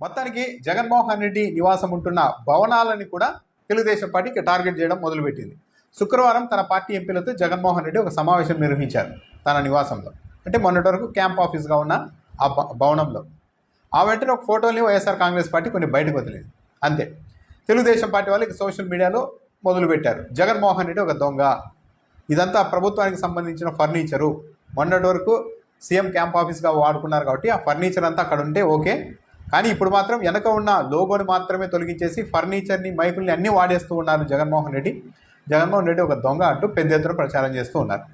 మొత్తానికి జగన్మోహన్ రెడ్డి నివాసం ఉంటున్న భవనాలని కూడా తెలుగుదేశం పార్టీకి టార్గెట్ చేయడం మొదలుపెట్టింది. శుక్రవారం తన పార్టీ ఎంపీలతో జగన్మోహన్ రెడ్డి ఒక సమావేశం నిర్వహించారు తన నివాసంలో. అంటే మొన్నటి వరకు క్యాంప్ ఆఫీస్గా ఉన్న ఆ భవనంలో. ఆ వెంటనే ఒక ఫోటోని వైఎస్ఆర్ కాంగ్రెస్ పార్టీ కొన్ని బయటకు వదిలేదు. అంతే. తెలుగుదేశం పార్టీ వాళ్ళకి సోషల్ మీడియాలో మొదలుపెట్టారు. జగన్మోహన్ రెడ్డి ఒక దొంగ. ఇదంతా ప్రభుత్వానికి సంబంధించిన ఫర్నిచరు. మొన్నటి వరకు సీఎం క్యాంప్ ఆఫీస్గా వాడుకున్నారు కాబట్టి ఆ ఫర్నిచర్ అంతా అక్కడ ఉంటే ఓకే. కానీ ఇప్పుడు మాత్రం వెనక ఉన్న లోగోని మాత్రమే తొలగించేసి ఫర్నిచర్ని మైకుల్ని అన్నీ వాడేస్తూ ఉన్నారు జగన్మోహన్ రెడ్డి. జగన్మోహన్ రెడ్డి ఒక దొంగ అంటూ పెద్ద ఎత్తున ప్రచారం చేస్తూ ఉన్నారు.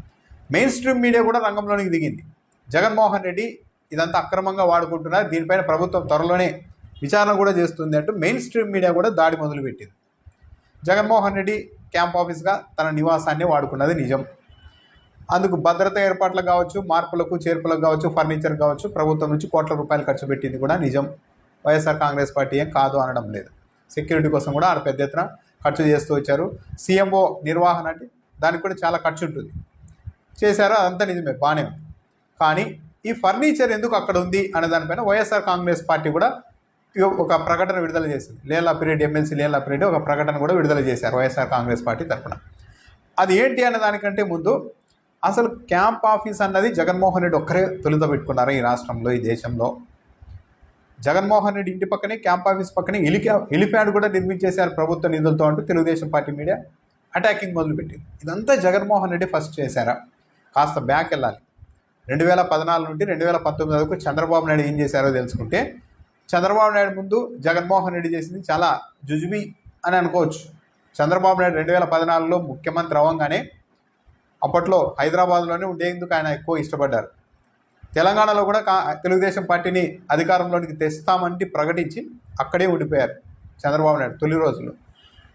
మెయిన్ స్ట్రీమ్ మీడియా కూడా రంగంలోనికి దిగింది. జగన్మోహన్ రెడ్డి ఇదంతా అక్రమంగా వాడుకుంటున్నారు. దీనిపైన ప్రభుత్వం త్వరలోనే విచారణ కూడా చేస్తుంది అంటూ మెయిన్ స్ట్రీమ్ మీడియా కూడా దాడి మొదలుపెట్టింది. జగన్మోహన్ రెడ్డి క్యాంప్ ఆఫీస్గా తన నివాసాన్ని వాడుకున్నది నిజం. అందుకు భద్రత ఏర్పాట్లు కావచ్చు మార్పులకు చేర్పులకు కావచ్చు ఫర్నిచర్ కావచ్చు ప్రభుత్వం నుంచి కోట్ల రూపాయలు ఖర్చు పెట్టింది కూడా నిజం. వైఎస్ఆర్ కాంగ్రెస్ పార్టీ ఏం కాదు అనడం లేదు. సెక్యూరిటీ కోసం కూడా ఆడ పెద్ద ఎత్తున ఖర్చు చేస్తూ వచ్చారు. సీఎంఓ నిర్వహణ అంటే దానికి కూడా చాలా ఖర్చు ఉంటుంది. చేశారు అదంతా నిజమే బాగానే ఉంది. కానీ ఈ ఫర్నిచర్ ఎందుకు అక్కడ ఉంది అనే దానిపైన వైఎస్ఆర్ కాంగ్రెస్ పార్టీ కూడా ఒక ప్రకటన విడుదల చేసింది. లేలా పీరియడ్ ఎమ్మెల్సీ లేలా పీరియడ్ ఒక ప్రకటన కూడా విడుదల చేశారు వైఎస్ఆర్ కాంగ్రెస్ పార్టీ తరఫున అది ఏంటి అనే దానికంటే ముందు అసలు క్యాంప్ ఆఫీస్ అన్నది జగన్మోహన్ రెడ్డి ఒక్కరే తొలుత పెట్టుకున్నారు ఈ రాష్ట్రంలో ఈ దేశంలో? జగన్మోహన్ రెడ్డి ఇంటి పక్కనే క్యాంప్ ఆఫీస్ పక్కనే హెలికా హెలిప్యాడ్ కూడా నిర్మించేశారు ప్రభుత్వ నిధులతో అంటూ తెలుగుదేశం పార్టీ మీడియా అటాకింగ్ మొదలుపెట్టింది. ఇదంతా జగన్మోహన్ రెడ్డి ఫస్ట్ చేశారా? కాస్త బ్యాక్ వెళ్ళాలి. రెండు వేల పద్నాలుగు నుండి రెండు వేల పంతొమ్మిది వరకు చంద్రబాబు నాయుడు ఏం చేశారో తెలుసుకుంటే చంద్రబాబు నాయుడు ముందు జగన్మోహన్ రెడ్డి చేసింది చాలా జుజుబి అని అనుకోవచ్చు. చంద్రబాబు నాయుడు రెండు వేల పద్నాలుగులో ముఖ్యమంత్రి అవ్వగానే అప్పట్లో హైదరాబాద్లోనే ఉండేందుకు ఆయన ఎక్కువ ఇష్టపడ్డారు? తెలంగాణలో కూడా కా తెలుగుదేశం పార్టీని అధికారంలోనికి తెస్తామంటే ప్రకటించి అక్కడే ఉండిపోయారు చంద్రబాబు నాయుడు తొలి రోజులు.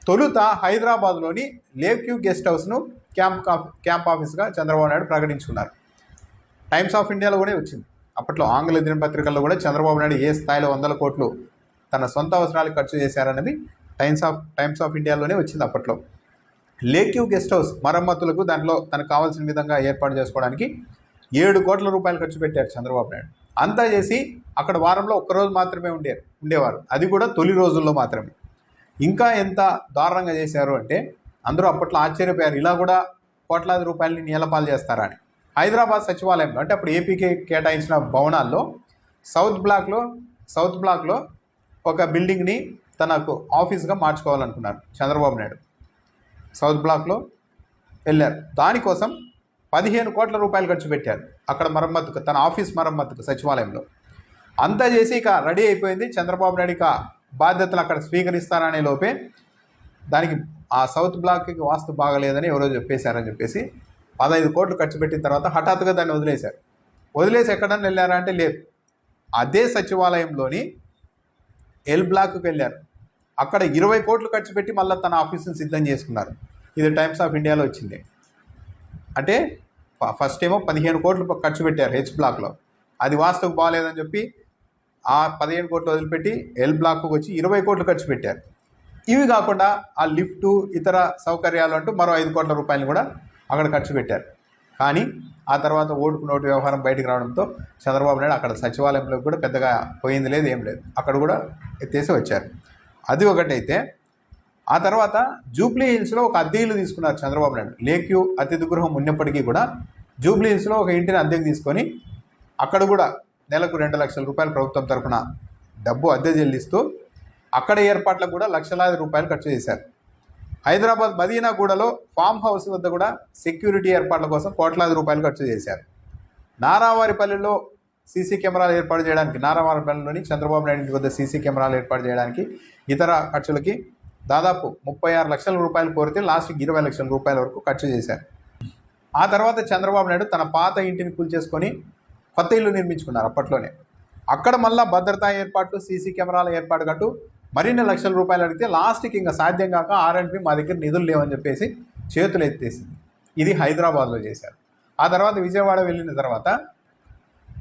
తొలుత హైదరాబాద్లోని లేక్యూ గెస్ట్ హౌస్ను క్యాంప్ కా- క్యాంప్ ఆఫీస్గా చంద్రబాబు నాయుడు ప్రకటించుకున్నారు. టైమ్స్ ఆఫ్ ఇండియాలో కూడా వచ్చింది. అప్పట్లో ఆంగ్ల దినపత్రికల్లో కూడా చంద్రబాబు నాయుడు ఏ స్థాయిలో వందల కోట్లు తన సొంత అవసరాలు ఖర్చు చేశారన్నది టైమ్స్ ఆఫ్ టైమ్స్ ఆఫ్ ఇండియాలోనే వచ్చింది అప్పట్లో. లేక్యూ గెస్ట్ హౌస్ మరమ్మతులకు దాంట్లో తనకు కావాల్సిన విధంగా ఏర్పాటు చేసుకోవడానికి ఏడు కోట్ల రూపాయలు ఖర్చు పెట్టారు చంద్రబాబు నాయుడు. అంతా చేసి అక్కడ వారంలో ఒక్కరోజు మాత్రమే ఉండేరు ఉండేవారు. అది కూడా తొలి రోజుల్లో మాత్రమే. ఇంకా ఎంత దారుణంగా చేశారు అంటే అందరూ అప్పట్లో ఆశ్చర్యపోయారు. ఇలా కూడా కోట్లాది రూపాయలని నీలపాలు చేస్తారా అని. హైదరాబాద్ సచివాలయంలో అంటే అప్పుడు ఏపీకి కేటాయించిన భవనాల్లో సౌత్ బ్లాక్లో సౌత్ బ్లాక్లో ఒక బిల్డింగ్ని తనకు ఆఫీస్గా మార్చుకోవాలనుకున్నారు చంద్రబాబు నాయుడు. సౌత్ బ్లాక్లో వెళ్ళారు. దానికోసం పదిహేను కోట్ల రూపాయలు ఖర్చు పెట్టారు. అక్కడ మరమ్మతుకు తన ఆఫీస్ మరమ్మతుకు సచివాలయంలో. అంతా చేసి ఇక రెడీ అయిపోయింది. చంద్రబాబు నాయుడు ఇక బాధ్యతలు అక్కడ స్వీకరిస్తారనే లోపే దానికి ఆ సౌత్ బ్లాక్కి వాస్తు బాగలేదని ఎవరో చెప్పేశారని చెప్పేసి పదహైదు కోట్లు ఖర్చు పెట్టిన తర్వాత హఠాత్తుగా దాన్ని వదిలేశారు. వదిలేసి ఎక్కడన్నా వెళ్ళారా అంటే లేదు. అదే సచివాలయంలోని ఎల్ బ్లాక్కి వెళ్ళారు. అక్కడ ఇరవై కోట్లు ఖర్చు పెట్టి మళ్ళీ తన ఆఫీస్ని సిద్ధం చేసుకున్నారు. ఇది టైమ్స్ ఆఫ్ ఇండియాలో వచ్చింది. అంటే ఫస్ట్ ఏమో పదిహేను కోట్లు ఖర్చు పెట్టారు హెచ్ బ్లాక్లో. అది వాస్తవం బాగాలేదని చెప్పి ఆ పదిహేను కోట్లు వదిలిపెట్టి ఎల్ బ్లాక్కు వచ్చి ఇరవై కోట్లు ఖర్చు పెట్టారు. ఇవి కాకుండా ఆ లిఫ్టు ఇతర సౌకర్యాలు అంటూ మరో ఐదు కోట్ల రూపాయలు కూడా అక్కడ ఖర్చు పెట్టారు. కానీ ఆ తర్వాత ఓటుకు నోటు వ్యవహారం బయటకు రావడంతో చంద్రబాబు నాయుడు అక్కడ సచివాలయంలో కూడా పెద్దగా పోయింది లేదు ఏం లేదు. అక్కడ కూడా ఎత్తేసి వచ్చారు. అది ఒకటైతే ఆ తర్వాత జూబ్లీ హిల్స్లో ఒక అద్దె ఇల్లు తీసుకున్నారు చంద్రబాబు నాయుడు. లేక్యూ అతిథి గృహం ఉన్నప్పటికీ కూడా జూబ్లీ హిల్స్లో ఒక ఇంటిని అద్దెకు తీసుకొని అక్కడ కూడా నెలకు రెండు లక్షల రూపాయలు ప్రభుత్వం తరఫున డబ్బు అద్దె చెల్లిస్తూ అక్కడ ఏర్పాట్లకు కూడా లక్షలాది రూపాయలు ఖర్చు చేశారు. హైదరాబాద్ మదీనాగూడలో ఫామ్ హౌస్ వద్ద కూడా సెక్యూరిటీ ఏర్పాట్ల కోసం కోట్లాది రూపాయలు ఖర్చు చేశారు. నారావారిపల్లిలో సీసీ కెమెరాలు ఏర్పాటు చేయడానికి నారావారపల్లిలోని చంద్రబాబు నాయుడు ఇంటి వద్ద సీసీ కెమెరాలు ఏర్పాటు చేయడానికి ఇతర ఖర్చులకి దాదాపు ముప్పై ఆరు లక్షల రూపాయలు కోరితే లాస్ట్కి ఇరవై లక్షల రూపాయల వరకు ఖర్చు చేశారు. ఆ తర్వాత చంద్రబాబు నాయుడు తన పాత ఇంటిని కూల్చేసుకొని కొత్త ఇల్లు నిర్మించుకున్నారు అప్పట్లోనే. అక్కడ మళ్ళా భద్రతా ఏర్పాట్లు సీసీ కెమెరాల ఏర్పాటు కంటూ మరిన్ని లక్షల రూపాయలు అడిగితే లాస్ట్కి ఇంకా సాధ్యం కాక ఆర్ఎండ్పి మా దగ్గర నిధులు లేవని చెప్పేసి చేతులు ఎత్తేసింది. ఇది హైదరాబాద్లో చేశారు. ఆ తర్వాత విజయవాడ వెళ్ళిన తర్వాత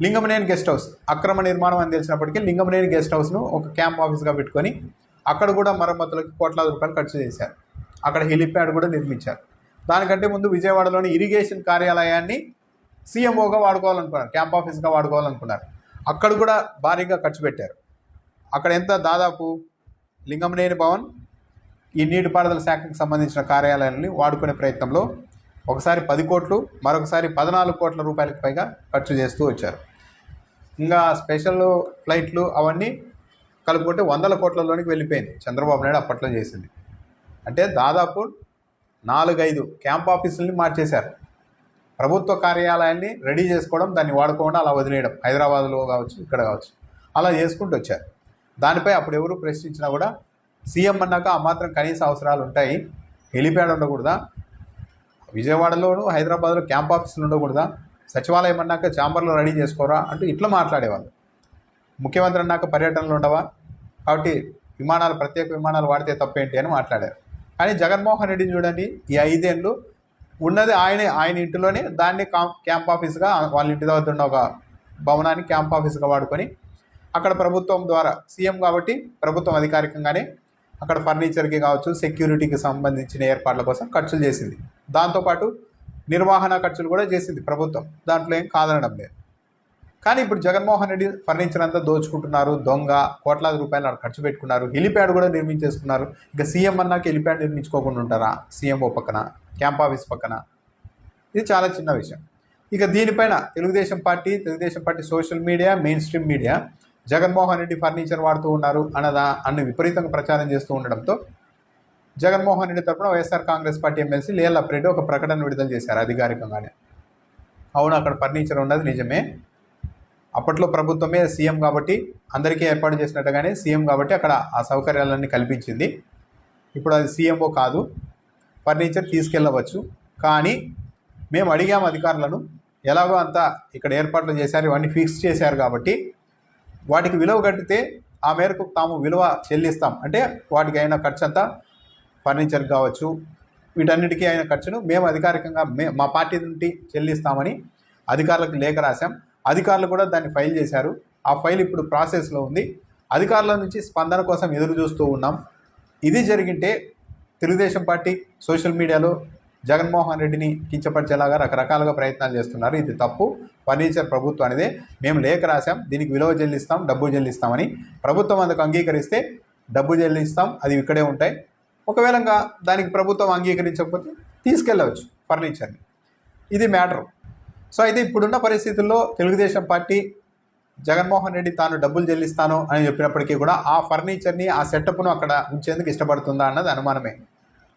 లింగమనేని గెస్ట్ హౌస్ అక్రమ నిర్మాణం అని తెలిసినప్పటికీ లింగమనేని గెస్ట్ హౌస్ను ఒక క్యాంప్ ఆఫీస్గా పెట్టుకొని అక్కడ కూడా మరమ్మతులకు కోట్లాది రూపాయలు ఖర్చు చేశారు. అక్కడ హెలిప్యాడ్ కూడా నిర్మించారు. దానికంటే ముందు విజయవాడలోని ఇరిగేషన్ కార్యాలయాన్ని సీఎంఓగా వాడుకోవాలనుకున్నారు క్యాంప్ ఆఫీస్గా వాడుకోవాలనుకున్నారు. అక్కడ కూడా భారీగా ఖర్చు పెట్టారు. అక్కడ ఎంత? దాదాపు లింగంనేని భవన్ ఈ నీటిపారుదల శాఖకు సంబంధించిన కార్యాలయాన్ని వాడుకునే ప్రయత్నంలో ఒకసారి పది కోట్లు మరొకసారి పద్నాలుగు కోట్ల రూపాయలకు పైగా ఖర్చు చేస్తూ వచ్చారు. ఇంకా స్పెషల్ ఫ్లైట్లు అవన్నీ కలుపుకుంటే వందల కోట్లలోనికి వెళ్ళిపోయింది. చంద్రబాబు నాయుడు అప్పట్లో చేసింది. అంటే దాదాపు నాలుగైదు క్యాంప్ ఆఫీసుల్ని మార్చేశారు. ప్రభుత్వ కార్యాలయాన్ని రెడీ చేసుకోవడం దాన్ని వాడుకోవడం అలా వదిలేయడం హైదరాబాద్లో కావచ్చు ఇక్కడ కావచ్చు అలా చేసుకుంటూ వచ్చారు. దానిపై అప్పుడు ఎవరు ప్రశ్నించినా కూడా సీఎం అన్నాక ఆ మాత్రం కనీస అవసరాలు ఉంటాయి. హెలిప్యాడ్ ఉండకూడదా? విజయవాడలోను హైదరాబాద్లో క్యాంప్ ఆఫీసులు ఉండకూడదా? సచివాలయం అన్నాక ఛాంబర్లో రెడీ చేసుకోరా? అంటూ ఇట్లా మాట్లాడేవాళ్ళు. ముఖ్యమంత్రి అన్నాక పర్యటనలు ఉండవా? కాబట్టి విమానాలు ప్రత్యేక విమానాలు వాడితే తప్పేంటి అని మాట్లాడారు. కానీ జగన్మోహన్ రెడ్డిని చూడండి ఈ ఐదేళ్ళు ఉన్నది ఆయనే ఆయన ఇంటిలోనే దాన్ని కాం క్యాంప్ ఆఫీస్గా వాళ్ళ ఇంటి దగ్గర ఉన్న ఒక భవనాన్ని క్యాంప్ ఆఫీస్గా వాడుకొని అక్కడ ప్రభుత్వం ద్వారా సీఎం కాబట్టి ప్రభుత్వం అధికారికంగానే అక్కడ ఫర్నిచర్కి కావచ్చు సెక్యూరిటీకి సంబంధించిన ఏర్పాట్ల కోసం ఖర్చులు చేసింది. దాంతోపాటు నిర్వహణ ఖర్చులు కూడా చేసింది ప్రభుత్వం. దాంట్లో ఏం కాదనడం లేదు. కానీ ఇప్పుడు జగన్మోహన్ రెడ్డి ఫర్నిచర్ అంతా దోచుకుంటున్నారు. దొంగ కోట్లాది రూపాయలు అక్కడ ఖర్చు పెట్టుకున్నారు. హెలిప్యాడ్ కూడా నిర్మించేసుకున్నారు ఇక సీఎం అన్నాక హెలిప్యాడ్ నిర్మించుకోకుండా ఉంటారా? సీఎంఓ పక్కన క్యాంప్ ఆఫీస్ పక్కన? ఇది చాలా చిన్న విషయం. ఇక దీనిపైన Telugu Desam party Telugu Desam party social media mainstream media Jaganmohan Reddy furniture వాడుతూ ఉన్నారు అన్నదా? అన్న విపరీతంగా ప్రచారం చేస్తూ ఉండడంతో జగన్మోహన్ రెడ్డి తరపున YSR Congress party MLC Lella Appireddy ఒక ప్రకటన విడుదల చేశారు అధికారికంగానే. అవును అక్కడ ఫర్నిచర్ ఉన్నది నిజమే. అప్పట్లో ప్రభుత్వమే సీఎం కాబట్టి అందరికీ ఏర్పాటు చేసినట్టుగానే సీఎం కాబట్టి అక్కడ ఆ సౌకర్యాలన్నీ కల్పించింది. ఇప్పుడు అది సీఎంఓ కాదు ఫర్నిచర్ తీసుకెళ్ళవచ్చు. కానీ మేము అడిగాము అధికారులను ఎలాగో అంతా ఇక్కడ ఏర్పాట్లు చేశారు ఇవన్నీ ఫిక్స్ చేశారు కాబట్టి వాటికి విలువ కట్టితే ఆ మేరకు తాము విలువ చెల్లిస్తాం. అంటే వాటికి అయిన ఖర్చు అంతా ఫర్నిచర్ కావచ్చు వీటన్నిటికీ అయిన ఖర్చును మేము అధికారికంగా మే మా పార్టీ నుండి చెల్లిస్తామని అధికారులకు లేఖ రాశాం. అధికారులు కూడా దాన్ని ఫైల్ చేశారు. ఆ ఫైల్ ఇప్పుడు ప్రాసెస్లో ఉంది. అధికారుల నుంచి స్పందన కోసం ఎదురు చూస్తూ ఉన్నాం. ఇది జరిగింటే తెలుగుదేశం పార్టీ సోషల్ మీడియాలో జగన్మోహన్ రెడ్డిని కించపరిచేలాగా రకరకాలుగా ప్రయత్నాలు చేస్తున్నారు. ఇది తప్పు. ఫర్నిచర్ ప్రభుత్వం అనేది. మేము లేఖ రాశాం. దీనికి విలువ చెల్లిస్తాం డబ్బు చెల్లిస్తామని ప్రభుత్వం అందుకు అంగీకరిస్తే డబ్బు చెల్లిస్తాం. అది ఇక్కడే ఉంటాయి. ఒకవేళ దానికి ప్రభుత్వం అంగీకరించకపోతే తీసుకెళ్ళవచ్చు ఫర్నిచర్ని ఇది మ్యాటర్. సో అయితే ఇప్పుడున్న పరిస్థితుల్లో తెలుగుదేశం పార్టీ జగన్మోహన్ రెడ్డి తాను డబ్బులు చెల్లిస్తాను అని చెప్పినప్పటికీ కూడా ఆ ఫర్నిచర్ని ఆ సెటప్ను అక్కడ ఉంచేందుకు ఇష్టపడుతుందా అన్నది అనుమానమే.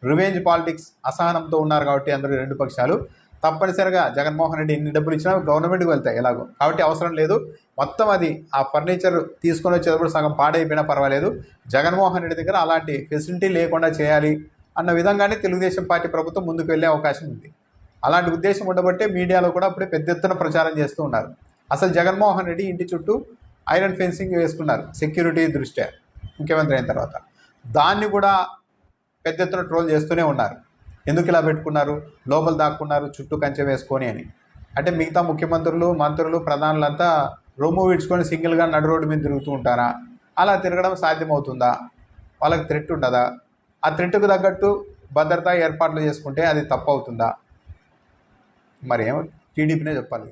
రివెంజ్ పాలిటిక్స్ అసహనంతో ఉన్నారు కాబట్టి అందరూ రెండు పక్షాలు. తప్పనిసరిగా జగన్మోహన్ రెడ్డి ఎన్ని డబ్బులు ఇచ్చినా గవర్నమెంట్కి వెళ్తాయి ఎలాగో. కాబట్టి అవసరం లేదు. మొత్తం అది ఆ ఫర్నిచర్ తీసుకొని వచ్చేటప్పుడు సగం పాడైపోయినా పర్వాలేదు. జగన్మోహన్ రెడ్డి దగ్గర అలాంటి ఫెసిలిటీ లేకుండా చేయాలి అన్న విధంగానే తెలుగుదేశం పార్టీ ప్రభుత్వం ముందుకు వెళ్ళే అవకాశం ఉంది. అలాంటి ఉద్దేశం ఉండబట్టే మీడియాలో కూడా అప్పుడే పెద్ద ఎత్తున ప్రచారం చేస్తూ ఉన్నారు. అసలు జగన్మోహన్ రెడ్డి ఇంటి చుట్టూ ఐరన్ ఫెన్సింగ్ వేసుకున్నారు సెక్యూరిటీ దృష్ట్యా. ముఖ్యమంత్రి అయిన తర్వాత. దాన్ని కూడా పెద్ద ఎత్తున ట్రోల్ చేస్తూనే ఉన్నారు. ఎందుకు ఇలా పెట్టుకున్నారు? లోపల దాక్కున్నారు చుట్టూ కంచె వేసుకొని అని. అంటే మిగతా ముఖ్యమంత్రులు మంత్రులు ప్రధానులంతా రొమ్ము విడ్చుకొని సింగిల్గా నడు రోడ్డు మీద తిరుగుతూ ఉంటారా? అలా తిరగడం సాధ్యమవుతుందా? వాళ్ళకి థ్రెట్ ఉంటుందా ఆ థ్రెట్కు తగ్గట్టు భద్రతా ఏర్పాట్లు చేసుకుంటే అది తప్పు అవుతుందా మరి ఏమో టీడీపీనే చెప్పాలి.